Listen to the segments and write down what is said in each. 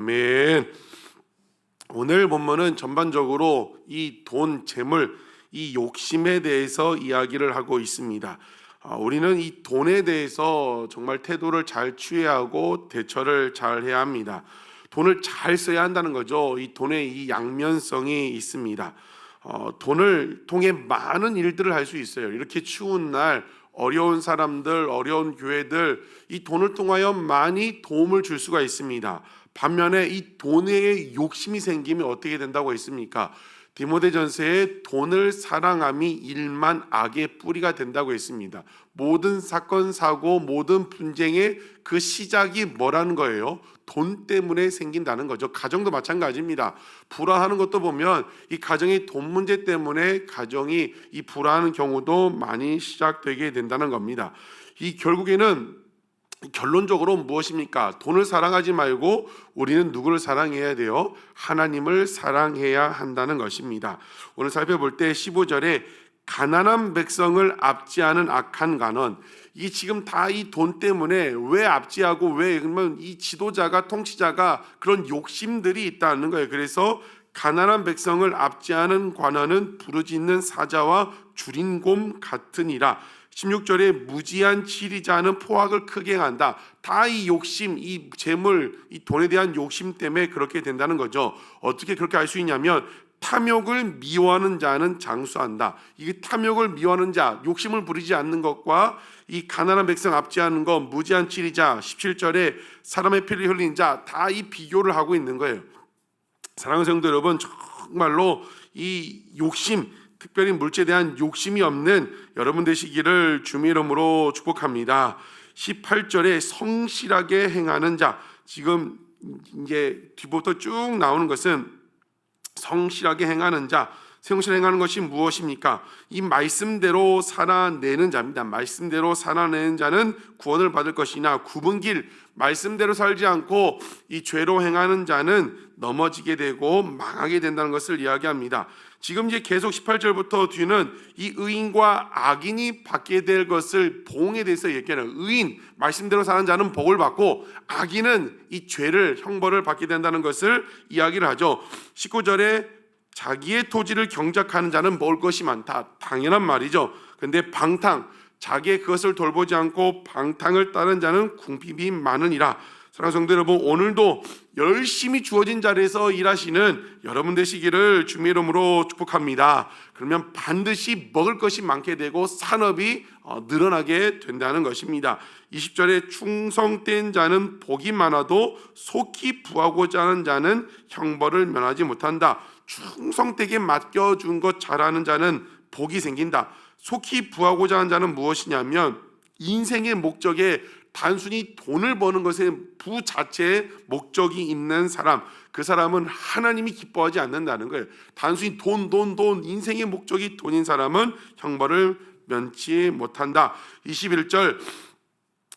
아멘. 오늘 본문은 전반적으로 이 돈, 재물, 이 욕심에 대해서 이야기를 하고 있습니다. 아, 우리는 이 돈에 대해서 정말 태도를 잘 취해야 하고 대처를 잘 해야 합니다. 돈을 잘 써야 한다는 거죠. 이 돈의 이 양면성이 있습니다. 어, 돈을 통해 많은 일들을 할 수 있어요. 이렇게 추운 날 어려운 사람들, 어려운 교회들 이 돈을 통하여 많이 도움을 줄 수가 있습니다. 반면에 이 돈에 욕심이 생기면 어떻게 된다고 했습니까? 디모데전서에 돈을 사랑함이 일만 악의 뿌리가 된다고 했습니다. 모든 사건 사고 모든 분쟁의 그 시작이 뭐라는 거예요? 돈 때문에 생긴다는 거죠. 가정도 마찬가지입니다. 불화하는 것도 보면 이 가정의 돈 문제 때문에 가정이 이 불화하는 경우도 많이 시작되게 된다는 겁니다. 이 결국에는 결론적으로 무엇입니까? 돈을 사랑하지 말고 우리는 누구를 사랑해야 돼요? 하나님을 사랑해야 한다는 것입니다. 오늘 살펴볼 때 15절에 가난한 백성을 압지하는 악한 간원 이 지금 다 이 돈 때문에 왜 압지하고 왜 그러면 이 지도자가 통치자가 그런 욕심들이 있다는 거예요. 그래서 가난한 백성을 압지하는 관원은 부르짖는 사자와 줄인 곰 같으니라. 16절에 무지한 치리자는 포악을 크게 한다. 다 이 욕심, 이 재물, 이 돈에 대한 욕심 때문에 그렇게 된다는 거죠. 어떻게 그렇게 알 수 있냐면 탐욕을 미워하는 자는 장수한다. 이게 탐욕을 미워하는 자, 욕심을 부리지 않는 것과 이 가난한 백성 압지하는 것, 무지한 치리자, 17절에 사람의 피를 흘린 자, 다 이 비교를 하고 있는 거예요. 사랑하는 성도 여러분, 정말로 이 욕심, 특별히 물질에 대한 욕심이 없는 여러분 되시기를 주의 이름으로 축복합니다. 18절에 성실하게 행하는 자, 지금 이제 뒤부터 쭉 나오는 것은 성실하게 행하는 자, 성실 행하는 것이 무엇입니까? 이 말씀대로 살아내는 자입니다. 말씀대로 살아내는 자는 구원을 받을 것이나 굽은 길 말씀대로 살지 않고 이 죄로 행하는 자는 넘어지게 되고 망하게 된다는 것을 이야기합니다. 지금 이제 계속 18절부터 뒤는 이 의인과 악인이 받게 될 것을 보응에 대해서 얘기하는 의인 말씀대로 사는 자는 복을 받고 악인은 이 죄를 형벌을 받게 된다는 것을 이야기를 하죠. 19절에 자기의 토지를 경작하는 자는 먹을 것이 많다. 당연한 말이죠. 근데 방탕, 자기의 그것을 돌보지 않고 방탕을 따른 자는 궁핍이 많으니라. 사랑하는 성도 여러분, 오늘도 열심히 주어진 자리에서 일하시는 여러분 되시기를 주님의 이름으로 축복합니다. 그러면 반드시 먹을 것이 많게 되고 산업이 어, 늘어나게 된다는 것입니다. 20절에 충성된 자는 복이 많아도 속히 부하고자 하는 자는 형벌을 면하지 못한다. 충성되게 맡겨준 것 잘하는 자는 복이 생긴다. 속히 부하고자 하는 자는 무엇이냐면 인생의 목적에 단순히 돈을 버는 것에 부 자체에 목적이 있는 사람, 그 사람은 하나님이 기뻐하지 않는다는 거예요. 단순히 돈, 돈, 돈, 인생의 목적이 돈인 사람은 형벌을 면치 못한다. 21절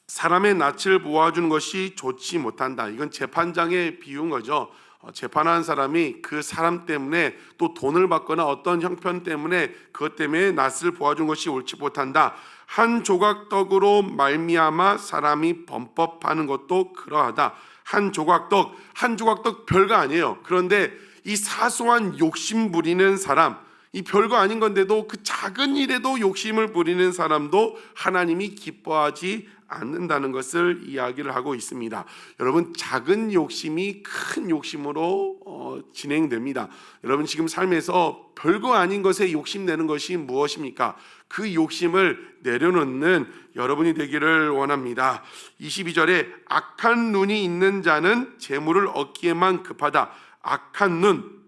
사람의 낯을 보아주는 것이 좋지 못한다. 이건 재판장에 비운 거죠. 어, 재판하는 사람이 그 사람 때문에 또 돈을 받거나 어떤 형편 때문에 그것 때문에 낯을 보아준 것이 옳지 못한다. 한 조각 떡으로 말미암아 사람이 범법하는 것도 그러하다. 한 조각 떡, 한 조각 떡 별거 아니에요. 그런데 이 사소한 욕심 부리는 사람, 이 별거 아닌 건데도 그 작은 일에도 욕심을 부리는 사람도 하나님이 기뻐하지 않는다는 것을 이야기를 하고 있습니다. 여러분 작은 욕심이 큰 욕심으로 어, 진행됩니다. 여러분 지금 삶에서 별거 아닌 것에 욕심내는 것이 무엇입니까? 그 욕심을 내려놓는 여러분이 되기를 원합니다. 22절에 악한 눈이 있는 자는 재물을 얻기에만 급하다. 악한 눈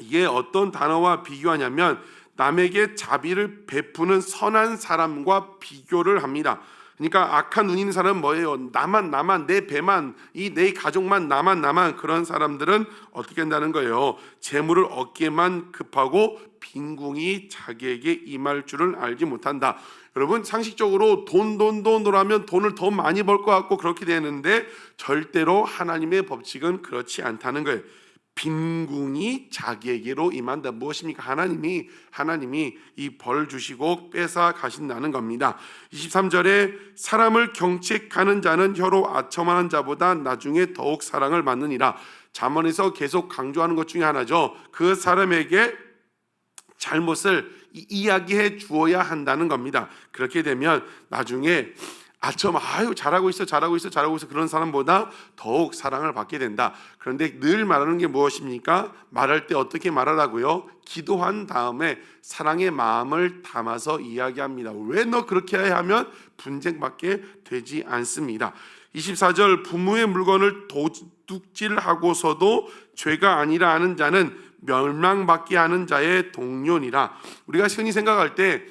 이게 어떤 단어와 비교하냐면 남에게 자비를 베푸는 선한 사람과 비교를 합니다. 그러니까 악한 눈 있는 사람은 뭐예요? 나만 나만 내 배만 이 내 가족만 나만 나만 그런 사람들은 어떻게 한다는 거예요? 재물을 얻기에만 급하고 빈궁이 자기에게 임할 줄을 알지 못한다. 여러분 상식적으로 돈 돈 돈으로 하면 돈을 더 많이 벌 것 같고 그렇게 되는데 절대로 하나님의 법칙은 그렇지 않다는 거예요. 빈궁이 자기에게로 임한다. 무엇입니까? 하나님이 하나님이 이 벌 주시고 뺏어 가신다는 겁니다. 23절에 사람을 경책하는 자는 혀로 아첨하는 자보다 나중에 더욱 사랑을 받느니라. 잠언에서 계속 강조하는 것 중에 하나죠. 그 사람에게 잘못을 이- 이야기해 주어야 한다는 겁니다. 그렇게 되면 나중에 아참 아유 잘하고 있어 잘하고 있어 잘하고 있어 그런 사람보다 더욱 사랑을 받게 된다. 그런데 늘 말하는 게 무엇입니까? 말할 때 어떻게 말하라고요? 기도한 다음에 사랑의 마음을 담아서 이야기합니다. 왜 너 그렇게 해야 하면 분쟁밖에 되지 않습니다. 24절 부모의 물건을 도둑질하고서도 죄가 아니라 하는 자는 멸망받게 하는 자의 동료니라. 우리가 흔히 생각할 때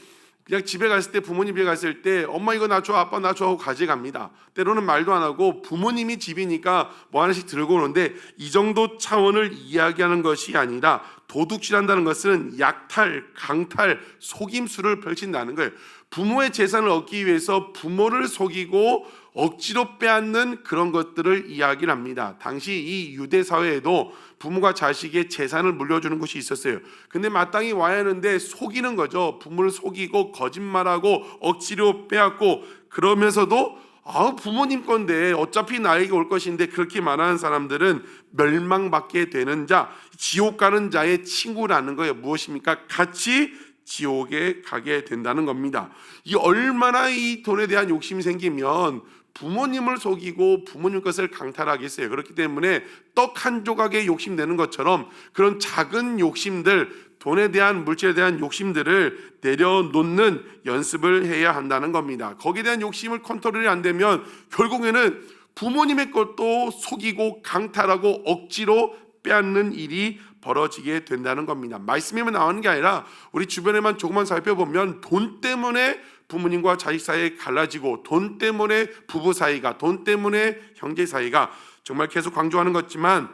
그냥 집에 갔을 때 부모님 집에 갔을 때 엄마 이거 나 줘 아빠 나 줘 하고 가져갑니다. 때로는 말도 안 하고 부모님이 집이니까 뭐 하나씩 들고 오는데 이 정도 차원을 이야기하는 것이 아니라 도둑질한다는 것은 약탈, 강탈, 속임수를 펼친다는 거예요. 부모의 재산을 얻기 위해서 부모를 속이고 억지로 빼앗는 그런 것들을 이야기를 합니다. 당시 이 유대 사회에도 부모가 자식의 재산을 물려주는 것이 있었어요. 근데 마땅히 와야 하는데 속이는 거죠. 부모를 속이고 거짓말하고 억지로 빼앗고 그러면서도 아 부모님 건데 어차피 나에게 올 것인데 그렇게 말하는 사람들은 멸망받게 되는 자, 지옥 가는 자의 친구라는 거예요. 무엇입니까? 같이 지옥에 가게 된다는 겁니다. 이 얼마나 이 돈에 대한 욕심이 생기면 부모님을 속이고 부모님 것을 강탈하겠어요. 그렇기 때문에 떡 한 조각에 욕심 내는 것처럼 그런 작은 욕심들 돈에 대한 물질에 대한 욕심들을 내려놓는 연습을 해야 한다는 겁니다. 거기에 대한 욕심을 컨트롤이 안 되면 결국에는 부모님의 것도 속이고 강탈하고 억지로 빼앗는 일이 벌어지게 된다는 겁니다. 말씀에만 나오는 게 아니라 우리 주변에만 조금만 살펴보면 돈 때문에 부모님과 자식 사이에 갈라지고 돈 때문에 부부 사이가 돈 때문에 형제 사이가 정말 계속 강조하는 것지만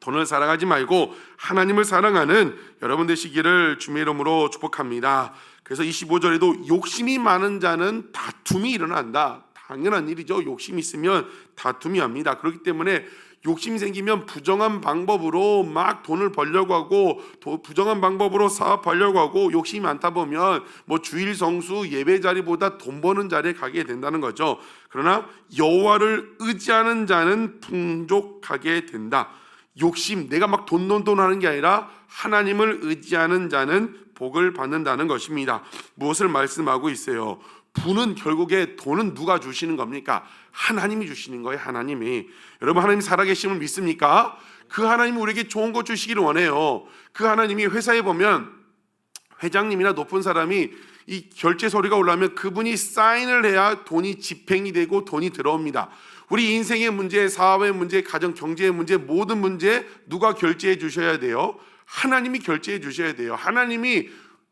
돈을 사랑하지 말고 하나님을 사랑하는 여러분 되시기를 주의 이름으로 축복합니다. 그래서 25절에도 욕심이 많은 자는 다툼이 일어난다. 당연한 일이죠. 욕심 있으면 다툼이 합니다. 그렇기 때문에 욕심이 생기면 부정한 방법으로 막 돈을 벌려고 하고 도- 부정한 방법으로 사업하려고 하고 욕심이 많다 보면 뭐 주일 성수 예배 자리보다 돈 버는 자리에 가게 된다는 거죠. 그러나 여호와를 의지하는 자는 풍족하게 된다. 욕심 내가 막 돈 돈 돈 하는 게 아니라 하나님을 의지하는 자는 복을 받는다는 것입니다. 무엇을 말씀하고 있어요? 부는 결국에 돈은 누가 주시는 겁니까? 하나님이 주시는 거예요. 하나님이. 여러분 하나님 살아계심을 믿습니까? 그 하나님이 우리에게 좋은 것 주시기를 원해요. 그 하나님이 회사에 보면 회장님이나 높은 사람이 이 결제 서류가 올라오면 그분이 사인을 해야 돈이 집행이 되고 돈이 들어옵니다. 우리 인생의 문제, 사업의 문제, 가정 경제의 문제, 모든 문제 누가 결제해 주셔야 돼요? 하나님이 결제해 주셔야 돼요. 하나님이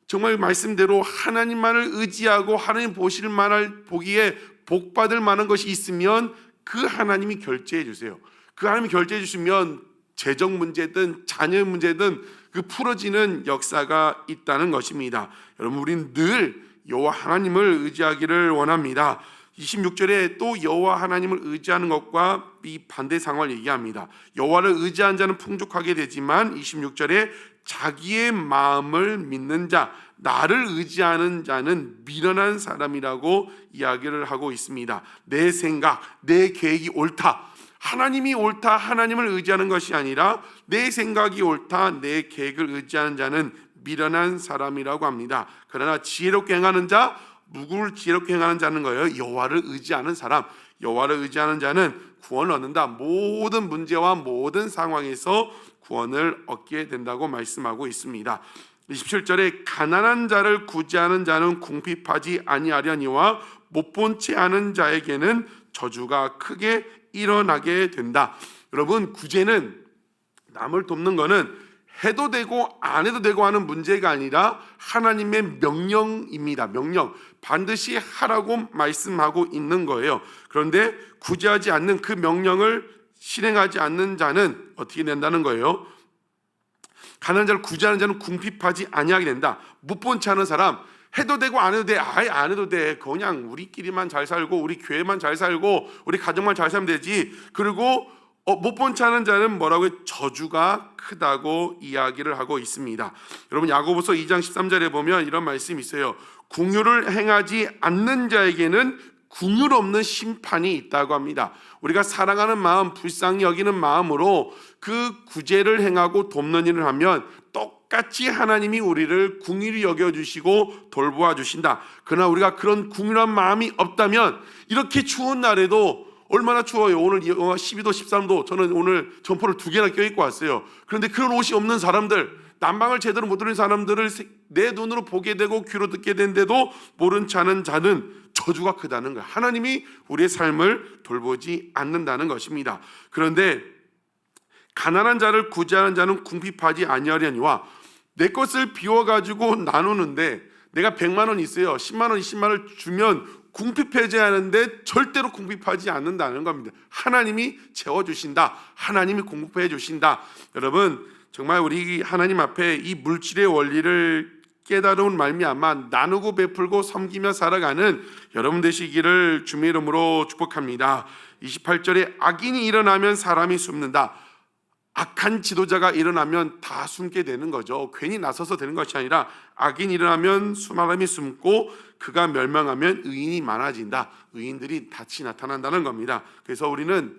정말 말씀대로 하나님만을 의지하고 하나님 보실 만할 보기에 복 받을 만한 것이 있으면 그 하나님이 결제해 주세요. 그 하나님이 결제해 주시면 재정 문제든 자녀 문제든 그 풀어지는 역사가 있다는 것입니다. 여러분 우리는 늘 여호와 하나님을 의지하기를 원합니다. 26절에 또 여호와 하나님을 의지하는 것과 이 반대 상황을 얘기합니다. 여호와를 의지한 자는 풍족하게 되지만 26절에 자기의 마음을 믿는 자, 나를 의지하는 자는 미련한 사람이라고 이야기를 하고 있습니다. 내 생각, 내 계획이 옳다. 하나님이 옳다, 하나님을 의지하는 것이 아니라 내 생각이 옳다, 내 계획을 의지하는 자는 미련한 사람이라고 합니다. 그러나 지혜롭게 행하는 자, 누구를 지혜롭게 행하는 자는 거예요? 여호와를 의지하는 사람. 여호와를 의지하는 자는 구원을 얻는다. 모든 문제와 모든 상황에서 구원을 얻게 된다고 말씀하고 있습니다. 27절에 가난한 자를 구제하는 자는 궁핍하지 아니하려니와 못 본채 하는 자에게는 저주가 크게 일어나게 된다. 여러분 구제는 남을 돕는 거는 해도 되고 안 해도 되고 하는 문제가 아니라 하나님의 명령입니다. 명령. 반드시 하라고 말씀하고 있는 거예요. 그런데 구제하지 않는 그 명령을 실행하지 않는 자는 어떻게 된다는 거예요? 가난한 자를 구제하는 자는 궁핍하지 아니하게 된다. 못본채 하는 사람 해도 되고 안 해도 돼. 아예 안 해도 돼. 그냥 우리끼리만 잘 살고 우리 교회만 잘 살고 우리 가정만 잘 살면 되지. 그리고 어, 못본채 하는 자는 뭐라고 해요? 저주가 크다고 이야기를 하고 있습니다. 여러분 야고보서 2장 13절에 보면 이런 말씀이 있어요. 궁유를 행하지 않는 자에게는 궁율 없는 심판이 있다고 합니다. 우리가 사랑하는 마음, 불쌍히 여기는 마음으로 그 구제를 행하고 돕는 일을 하면 똑같이 하나님이 우리를 궁일이 여겨 주시고 돌보아 주신다. 그러나 우리가 그런 궁일한 마음이 없다면 이렇게 추운 날에도 얼마나 추워요. 오늘 영하 12도, 13도. 저는 오늘 점퍼를 두 개나 껴입고 왔어요. 그런데 그런 옷이 없는 사람들, 난방을 제대로 못 들은 사람들을 내 눈으로 보게 되고 귀로 듣게 된데도 모른 자는 자는 저주가 크다는 거예요. 하나님이 우리의 삶을 돌보지 않는다는 것입니다. 그런데 가난한 자를 구제하는 자는 궁핍하지 아니하려니와 내 것을 비워 가지고 나누는데 내가 100만 원 있어요. 10만 원, 20만 원을 주면 궁핍해지 하는데 절대로 궁핍하지 않는다는 겁니다. 하나님이 채워 주신다. 하나님이 공급해 주신다. 여러분 정말 우리 하나님 앞에 이 물질의 원리를 깨달은 말미암아 나누고 베풀고 섬기며 살아가는 여러분 되시기를 주의 이름으로 축복합니다. 28절에 악인이 일어나면 사람이 숨는다. 악한 지도자가 일어나면 다 숨게 되는 거죠. 괜히 나서서 되는 것이 아니라 악인이 일어나면 수많음이 숨고 그가 멸망하면 의인이 많아진다. 의인들이 다시 나타난다는 겁니다. 그래서 우리는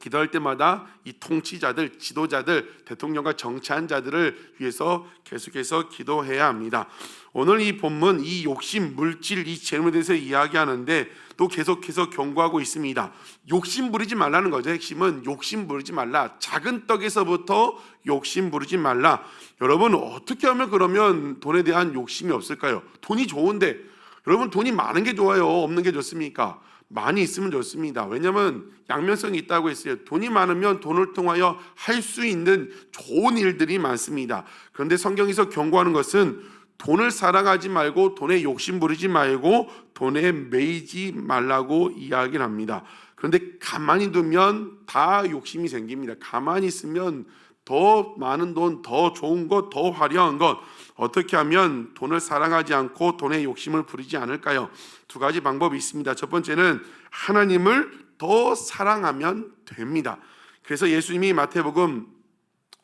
기도할 때마다 이 통치자들, 지도자들, 대통령과 정치한 자들을 위해서 계속해서 기도해야 합니다. 오늘 이 본문 이 욕심, 물질, 이 재물에 대해서 이야기하는데 또 계속해서 경고하고 있습니다. 욕심 부리지 말라는 거죠. 핵심은 욕심 부리지 말라. 작은 떡에서부터 욕심 부리지 말라. 여러분 어떻게 하면 그러면 돈에 대한 욕심이 없을까요? 돈이 좋은데 여러분 돈이 많은 게 좋아요? 없는 게 좋습니까? 많이 있으면 좋습니다. 왜냐하면 양면성이 있다고 했어요. 돈이 많으면 돈을 통하여 할 수 있는 좋은 일들이 많습니다. 그런데 성경에서 경고하는 것은 돈을 사랑하지 말고 돈에 욕심 부리지 말고 돈에 매이지 말라고 이야기를 합니다. 그런데 가만히 두면 다 욕심이 생깁니다. 가만히 있으면 더 많은 돈, 더 좋은 것, 더 화려한 것 어떻게 하면 돈을 사랑하지 않고 돈에 욕심을 부리지 않을까요? 두 가지 방법이 있습니다. 첫 번째는 하나님을 더 사랑하면 됩니다. 그래서 예수님이 마태복음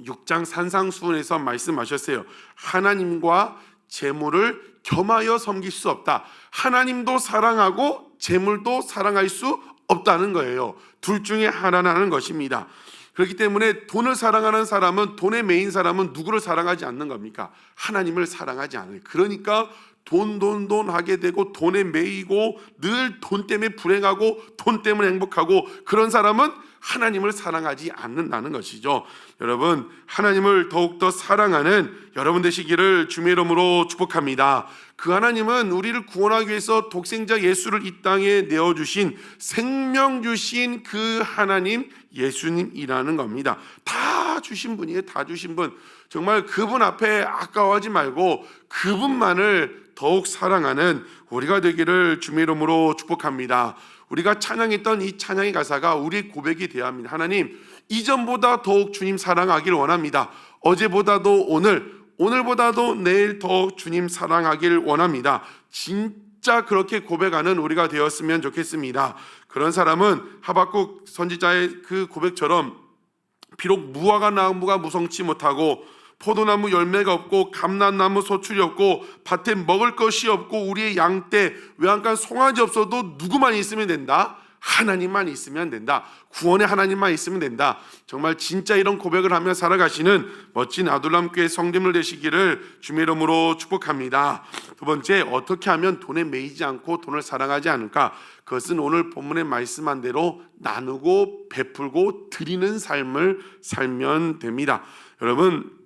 6장 산상수훈에서 말씀하셨어요. 하나님과 재물을 겸하여 섬길 수 없다. 하나님도 사랑하고 재물도 사랑할 수 없다는 거예요. 둘 중에 하나라는 것입니다. 그렇기 때문에 돈을 사랑하는 사람은 돈에 매인 사람은 누구를 사랑하지 않는 겁니까? 하나님을 사랑하지 않아요. 그러니까 돈, 돈, 돈 하게 되고 돈에 매이고 늘 돈 때문에 불행하고 돈 때문에 행복하고 그런 사람은 하나님을 사랑하지 않는다는 것이죠. 여러분, 하나님을 더욱더 사랑하는 여러분 되시기를 주의 이름으로 축복합니다. 그 하나님은 우리를 구원하기 위해서 독생자 예수를 이 땅에 내어 주신 생명 주신 그 하나님 예수님이라는 겁니다. 다 주신 분이에요. 다 주신 분. 정말 그분 앞에 아까워하지 말고 그분만을 더욱 사랑하는 우리가 되기를 주의 이름으로 축복합니다. 우리가 찬양했던 이 찬양의 가사가 우리 고백이 되어야 합니다. 하나님, 이전보다 더욱 주님 사랑하기를 원합니다. 어제보다도 오늘, 오늘보다도 내일 더 주님 사랑하길 원합니다. 진짜 그렇게 고백하는 우리가 되었으면 좋겠습니다. 그런 사람은 하박국 선지자의 그 고백처럼 비록 무화과 나무가 무성치 못하고 포도나무 열매가 없고 감람나무 소출이 없고 밭에 먹을 것이 없고 우리의 양떼 외양간 송아지 없어도 누구만 있으면 된다. 하나님만 있으면 된다. 구원의 하나님만 있으면 된다. 정말 진짜 이런 고백을 하며 살아가시는 멋진 아둘람 교회 성도들 되시기를 주의 이름으로 축복합니다. 두 번째, 어떻게 하면 돈에 매이지 않고 돈을 사랑하지 않을까? 그것은 오늘 본문에 말씀한 대로 나누고 베풀고 드리는 삶을 살면 됩니다. 여러분,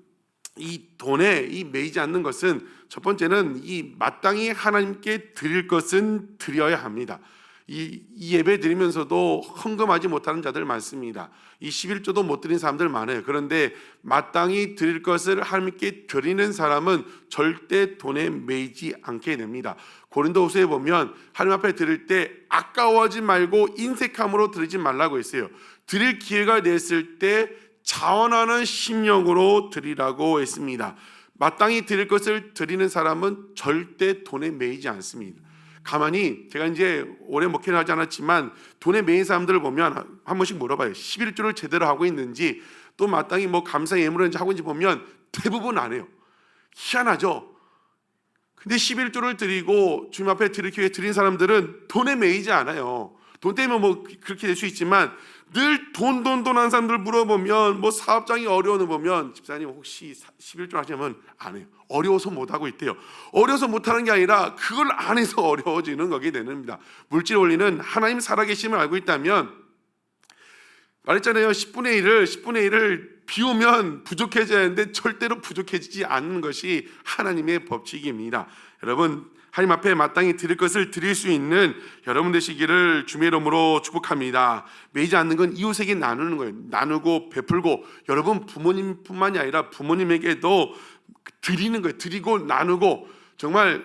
이 돈에 이 매이지 않는 것은 첫 번째는 이 마땅히 하나님께 드릴 것은 드려야 합니다. 이, 이 예배 드리면서도 헌금하지 못하는 자들 많습니다. 이 11조도 못 드린 사람들 많아요. 그런데 마땅히 드릴 것을 하나님께 드리는 사람은 절대 돈에 매이지 않게 됩니다. 고린도후서에 보면 하나님 앞에 드릴 때 아까워하지 말고 인색함으로 드리지 말라고 했어요. 드릴 기회가 됐을 때 자원하는 심령으로 드리라고 했습니다. 마땅히 드릴 것을 드리는 사람은 절대 돈에 매이지 않습니다. 가만히 제가 이제 오래 목회를 하지 않았지만 돈에 매인 사람들을 보면 한 번씩 물어봐요. 11조를 제대로 하고 있는지 또 마땅히 뭐 감사 예물을 하고 있는지 보면 대부분 안 해요. 희한하죠. 근데 11조를 드리고 주님 앞에 드릴 기회 드린 사람들은 돈에 매이지 않아요. 돈 때문에 뭐 그렇게 될 수 있지만 늘 돈 돈돈 하는 사람들 물어보면 뭐 사업장이 어려우는 보면 집사님 혹시 11조 하시면 안 해요. 어려워서 못 하고 있대요. 어려워서 못 하는 게 아니라 그걸 안 해서 어려워지는 거게 됩니다. 물질 원리는 하나님 살아계심을 알고 있다면 말했잖아요. 10분의 1을 10분의 1을 비우면 부족해져야 하는데 절대로 부족해지지 않는 것이 하나님의 법칙입니다. 여러분 하나님 앞에 마땅히 드릴 것을 드릴 수 있는 여러분 되시기를 주의 이름으로 축복합니다. 매이지 않는 건 이웃에게 나누는 거예요. 나누고 베풀고 여러분 부모님뿐만이 아니라 부모님에게도 드리는 거예요. 드리고 나누고 정말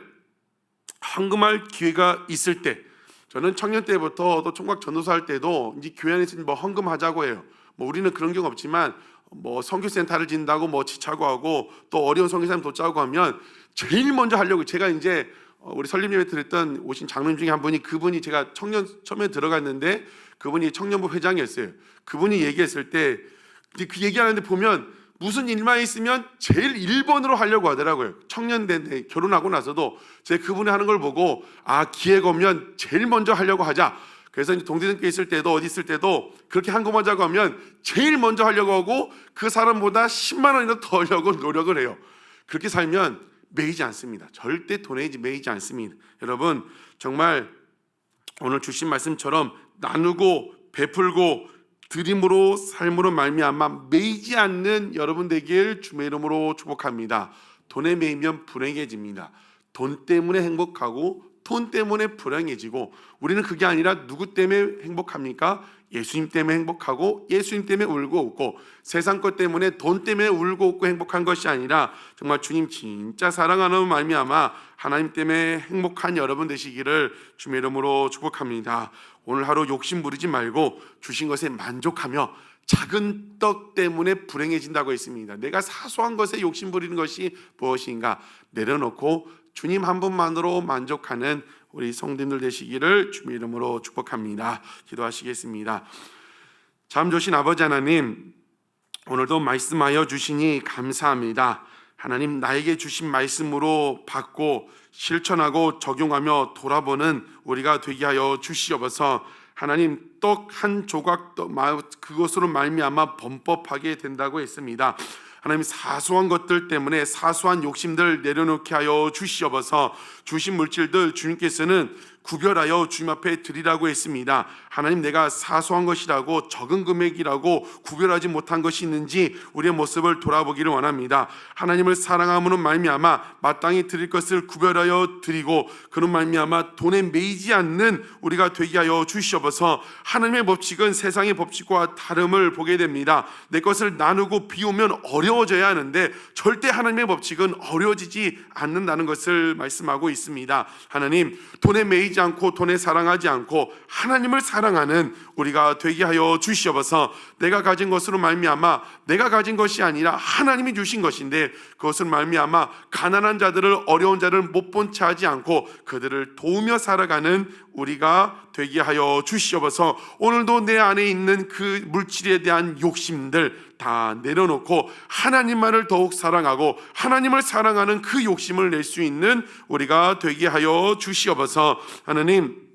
헌금할 기회가 있을 때 저는 청년 때부터 또 총각 전도사 할 때도 이제 교회 안에서 뭐 헌금하자고 해요. 뭐 우리는 그런 경우 없지만 뭐 선교센터를 진다고 뭐 지차고 하고 또 어려운 선교사님 돕자고 하면 제일 먼저 하려고 제가 이제 어, 우리 설립 예배 드렸던 오신 장로님 중에 한 분이 그분이 제가 청년 처음에 들어갔는데 그분이 청년부 회장이었어요. 그분이 얘기했을 때 이제 그 얘기하는데 보면 무슨 일만 있으면 제일 1번으로 하려고 하더라고요. 청년 때 결혼하고 나서도 제가 그분이 하는 걸 보고 아 기회가 오면 제일 먼저 하려고 하자. 그래서 동대생께 있을 때도 어디 있을 때도 그렇게 한금하자고 하면 제일 먼저 하려고 하고 그 사람보다 10만 원이라도 더 하려고 노력을 해요. 그렇게 살면 매이지 않습니다. 절대 돈에 매이지 않습니다. 여러분 정말 오늘 주신 말씀처럼 나누고 베풀고 드림으로 삶으로 말미암아 매이지 않는 여러분 되길 주의 이름으로 축복합니다. 돈에 매이면 불행해집니다. 돈 때문에 행복하고 돈 때문에 불행해지고 우리는 그게 아니라 누구 때문에 행복합니까? 예수님 때문에 행복하고 예수님 때문에 울고 웃고 세상 것 때문에 돈 때문에 울고 웃고 행복한 것이 아니라 정말 주님 진짜 사랑하는 말미암아 하나님 때문에 행복한 여러분 되시기를 주의 이름으로 축복합니다. 오늘 하루 욕심 부리지 말고 주신 것에 만족하며 작은 떡 때문에 불행해진다고 했습니다. 내가 사소한 것에 욕심 부리는 것이 무엇인가 내려놓고 주님 한 분만으로 만족하는 우리 성도님들 되시기를 주의 이름으로 축복합니다. 기도하시겠습니다. 참 좋으신 아버지 하나님 오늘도 말씀하여 주시니 감사합니다. 하나님 나에게 주신 말씀으로 받고 실천하고 적용하며 돌아보는 우리가 되게 하여 주시옵소서. 하나님 떡 한 조각 떡 그것으로 말미암아 범법하게 된다고 했습니다. 하나님 사소한 것들 때문에 사소한 욕심들 내려놓게 하여 주시옵소서. 주신 물질들 주님께서는 구별하여 주님 앞에 드리라고 했습니다. 하나님 내가 사소한 것이라고 적은 금액이라고 구별하지 못한 것이 있는지 우리의 모습을 돌아보기를 원합니다. 하나님을 사랑함으로 말미암아 마땅히 드릴 것을 구별하여 드리고 그런 말미암아 돈에 매이지 않는 우리가 되게 하여 주시옵소서. 하나님의 법칙은 세상의 법칙과 다름을 보게 됩니다. 내 것을 나누고 비우면 어려워져야 하는데 절대 하나님의 법칙은 어려워지지 않는다는 것을 말씀하고 있습니다. 하나님 돈에 매이지 않고 돈에 사랑하지 않고 하나님을 사랑 하는 우리가 되게 하여 주시옵소서. 내가 가진 것으로 말미암아 내가 가진 것이 아니라 하나님이 주신 것인데 그것을 말미암아 가난한 자들을 어려운 자를 못 본 채 하지 않고 그들을 도우며 살아가는 우리가 되게 하여 주시옵소서. 오늘도 내 안에 있는 그 물질에 대한 욕심들 다 내려놓고 하나님만을 더욱 사랑하고 하나님을 사랑하는 그 욕심을 낼 수 있는 우리가 되게 하여 주시옵소서. 하나님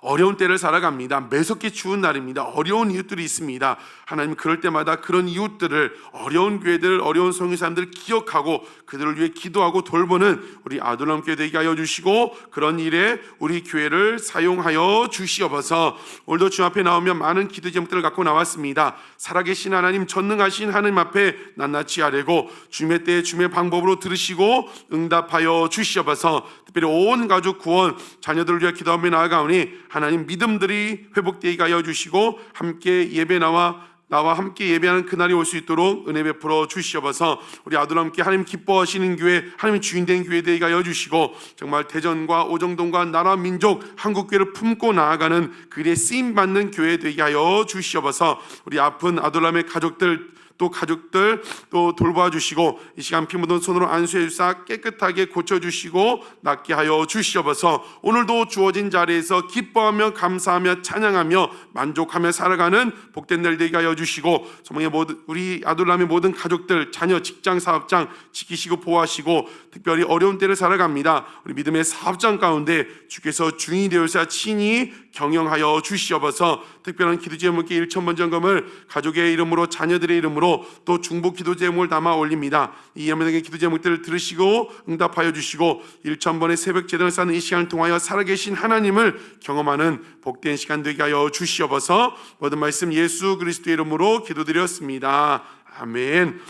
어려운 때를 살아갑니다. 매섭게 추운 날입니다. 어려운 이웃들이 있습니다. 하나님 그럴 때마다 그런 이웃들을 어려운 교회들, 어려운 성교사님들 기억하고 그들을 위해 기도하고 돌보는 우리 아들람께 되게 하여 주시고 그런 일에 우리 교회를 사용하여 주시옵소서. 오늘도 주 앞에 나오면 많은 기도 제목들을 갖고 나왔습니다. 살아계신 하나님 전능하신 하나님 앞에 낱낱이 아뢰고 주의 때에 주의 방법으로 들으시고 응답하여 주시옵소서. 특별히 온 가족 구원 자녀들을 위해 기도하며 나아가오니 하나님 믿음들이 회복되게 하여 주시고 함께 예배 나와 나와 함께 예배하는 그날이 올 수 있도록 은혜 베풀어 주시옵소서. 우리 아들 함께 하나님 기뻐하시는 교회, 하나님 주인된 교회 되게 하여 주시고 정말 대전과 오정동과 나라 민족 한국 교회를 품고 나아가는 그의 쓰임 받는 교회 되게 하여 주시옵소서. 우리 아픈 아들람의 가족들 또 가족들 또 돌봐 주시고 이 시간 피 묻은 손으로 안수해 주사 깨끗하게 고쳐 주시고 낫게 하여 주시옵소서. 오늘도 주어진 자리에서 기뻐하며 감사하며 찬양하며 만족하며 살아가는 복된 날 되게 하여 주시고 소망의 모든 우리 아둘람의 모든 가족들 자녀 직장 사업장 지키시고 보호하시고 특별히 어려운 때를 살아갑니다. 우리 믿음의 사업장 가운데 주께서 중이 되어서 친히 경영하여 주시옵소서. 특별한 기도 제목의 1천 번 점검을 가족의 이름으로 자녀들의 이름으로 또 중복 기도 제목을 담아 올립니다. 이 예배당의 기도 제목들을 들으시고 응답하여 주시고 1천 번의 새벽 제단을 쌓는 이 시간을 통하여 살아계신 하나님을 경험하는 복된 시간 되게 하여 주시옵소서. 모든 말씀 예수 그리스도의 이름으로 기도드렸습니다. 아멘.